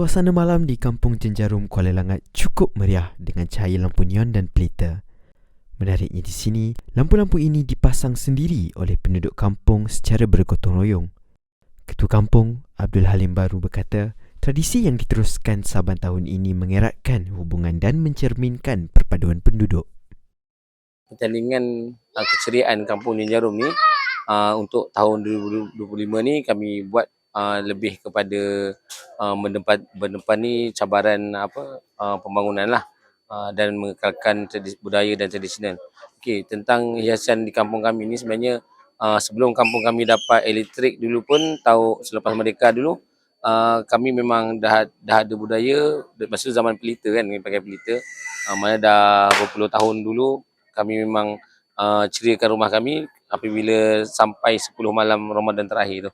Suasana malam di Kampung Jenjarum Kuala Langat cukup meriah dengan cahaya lampu neon dan pelita. Menariknya di sini, lampu-lampu ini dipasang sendiri oleh penduduk kampung secara bergotong royong. Ketua Kampung, Abdul Halim Baru berkata, tradisi yang diteruskan saban tahun ini mengeratkan hubungan dan mencerminkan perpaduan penduduk. pertandingan uh, keceriaan Kampung Jarum ni uh, untuk tahun 2025 ni kami buat uh, lebih kepada uh, mendepan, mendepani cabaran apa uh, pembangunan lah uh, dan mengekalkan tradisi, budaya dan tradisional. Okey, tentang hiasan di kampung kami ni sebenarnya uh, sebelum kampung kami dapat elektrik dulu pun tahu selepas merdeka dulu uh, kami memang dah dah ada budaya masa zaman pelita kan kami pakai pelita uh, mana dah berpuluh tahun dulu kami memang uh, ceriakan rumah kami apabila sampai 10 malam Ramadan terakhir tu.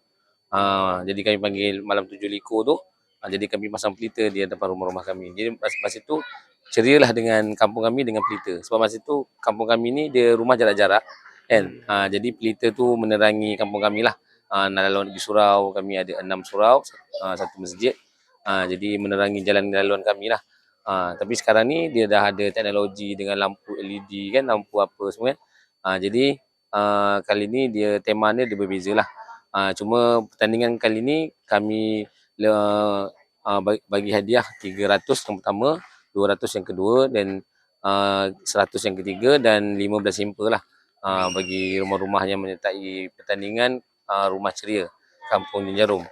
Uh, jadi kami panggil malam tujuh likur tu. Uh, jadi kami pasang pelita di depan rumah-rumah kami. Jadi masa, itu cerialah dengan kampung kami dengan pelita. Sebab masa itu kampung kami ni dia rumah jarak-jarak. Kan? Uh, jadi pelita tu menerangi kampung kami lah. Uh, laluan di surau, kami ada enam surau, uh, satu masjid. Uh, jadi menerangi jalan laluan kami lah. Ha, tapi sekarang ni dia dah ada teknologi dengan lampu LED kan, lampu apa semua kan. Ha, jadi uh, kali ni dia tema dia dia berbeza lah. Ha, cuma pertandingan kali ni kami le, uh, bagi hadiah 300 yang pertama, 200 yang kedua dan uh, 100 yang ketiga dan 15 simple lah. Uh, bagi rumah-rumah yang menyertai pertandingan uh, Rumah Ceria Kampung Jarum.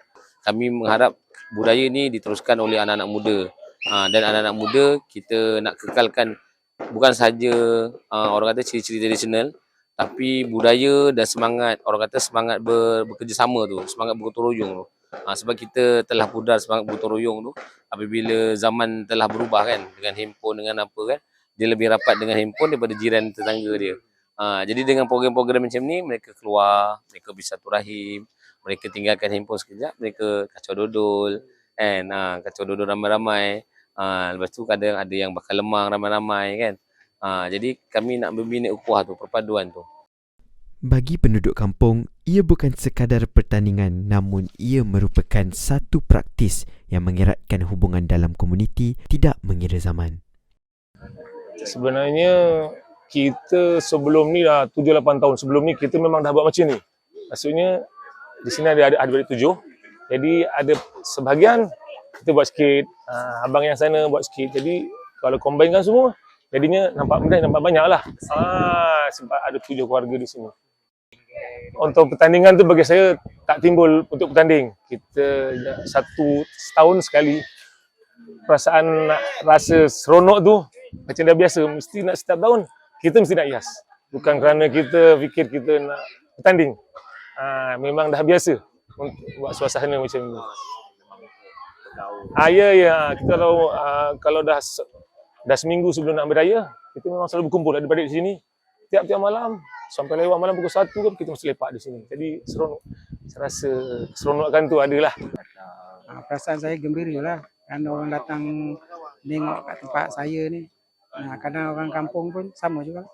Kami mengharap budaya ni diteruskan oleh anak-anak muda Ha, dan anak-anak muda kita nak kekalkan bukan saja uh, orang kata ciri-ciri tradisional tapi budaya dan semangat orang kata semangat ber, bekerjasama tu semangat bergotong royong tu. Ha, sebab kita telah pudar semangat bergotong royong tu apabila zaman telah berubah kan dengan handphone dengan apa kan dia lebih rapat dengan handphone daripada jiran tetangga dia. Ha, jadi dengan program-program macam ni mereka keluar mereka bisa rahim mereka tinggalkan handphone sekejap mereka kacau dodol kan? Ha, kacau dodol ramai-ramai. Ha, lepas tu kadang ada yang bakal lemang ramai-ramai kan. Ha, jadi kami nak membina ukuah tu, perpaduan tu. Bagi penduduk kampung, ia bukan sekadar pertandingan namun ia merupakan satu praktis yang mengeratkan hubungan dalam komuniti tidak mengira zaman. Sebenarnya kita sebelum ni dah 7-8 tahun sebelum ni kita memang dah buat macam ni. Maksudnya di sini ada ada adik tujuh. Jadi ada sebahagian kita buat sikit uh, abang yang sana buat sikit jadi kalau combinekan semua jadinya nampak mudah nampak banyak lah ah, sebab ada tujuh keluarga di sini. Untuk pertandingan tu bagi saya tak timbul untuk bertanding kita satu setahun sekali perasaan nak rasa seronok tu macam dah biasa. Mesti nak setiap tahun kita mesti nak hias. Bukan kerana kita fikir kita nak bertanding ah, memang dah biasa untuk buat suasana macam ni. Ah ya ya. Kita kalau uh, kalau dah dah seminggu sebelum nak beraya kita memang selalu berkumpul ada balik di sini tiap-tiap malam sampai lewat malam pukul 1 kan kita mesti lepak di sini. Jadi seronok. Saya rasa seronokan tu adalah. Uh, perasaan saya gembira lah kerana orang datang tengok kat tempat saya ni. Nah, kadang orang kampung pun sama juga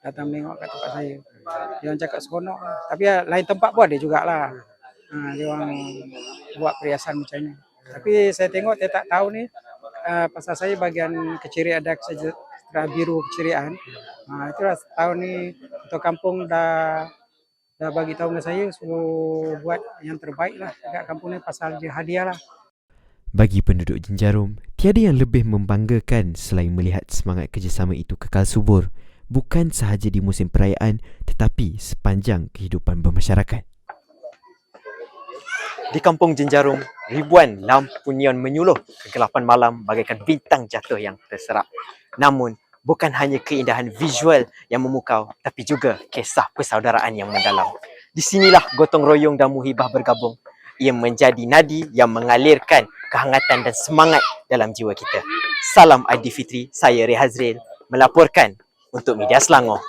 datang tengok kat tempat saya. Dia orang cakap seronok. Tapi ya, lain tempat pun ada jugalah. Ha, dia orang buat perhiasan macam ni. Tapi saya tengok dia tak tahu ni uh, pasal saya bagian keceriaan ada sejahtera biru keceriaan. Uh, itulah tahun ni untuk kampung dah dah bagi tahu dengan saya suruh buat yang terbaik lah dekat kampung ni pasal dia hadiah lah. Bagi penduduk Jenjarum, tiada yang lebih membanggakan selain melihat semangat kerjasama itu kekal subur, bukan sahaja di musim perayaan tetapi sepanjang kehidupan bermasyarakat. Di kampung Jenjarum, ribuan lampu neon menyuluh kegelapan malam bagaikan bintang jatuh yang terserap. Namun, bukan hanya keindahan visual yang memukau, tapi juga kisah persaudaraan yang mendalam. Di sinilah gotong royong dan muhibah bergabung. Ia menjadi nadi yang mengalirkan kehangatan dan semangat dalam jiwa kita. Salam Aidilfitri, saya Rehazril melaporkan untuk Media Selangor.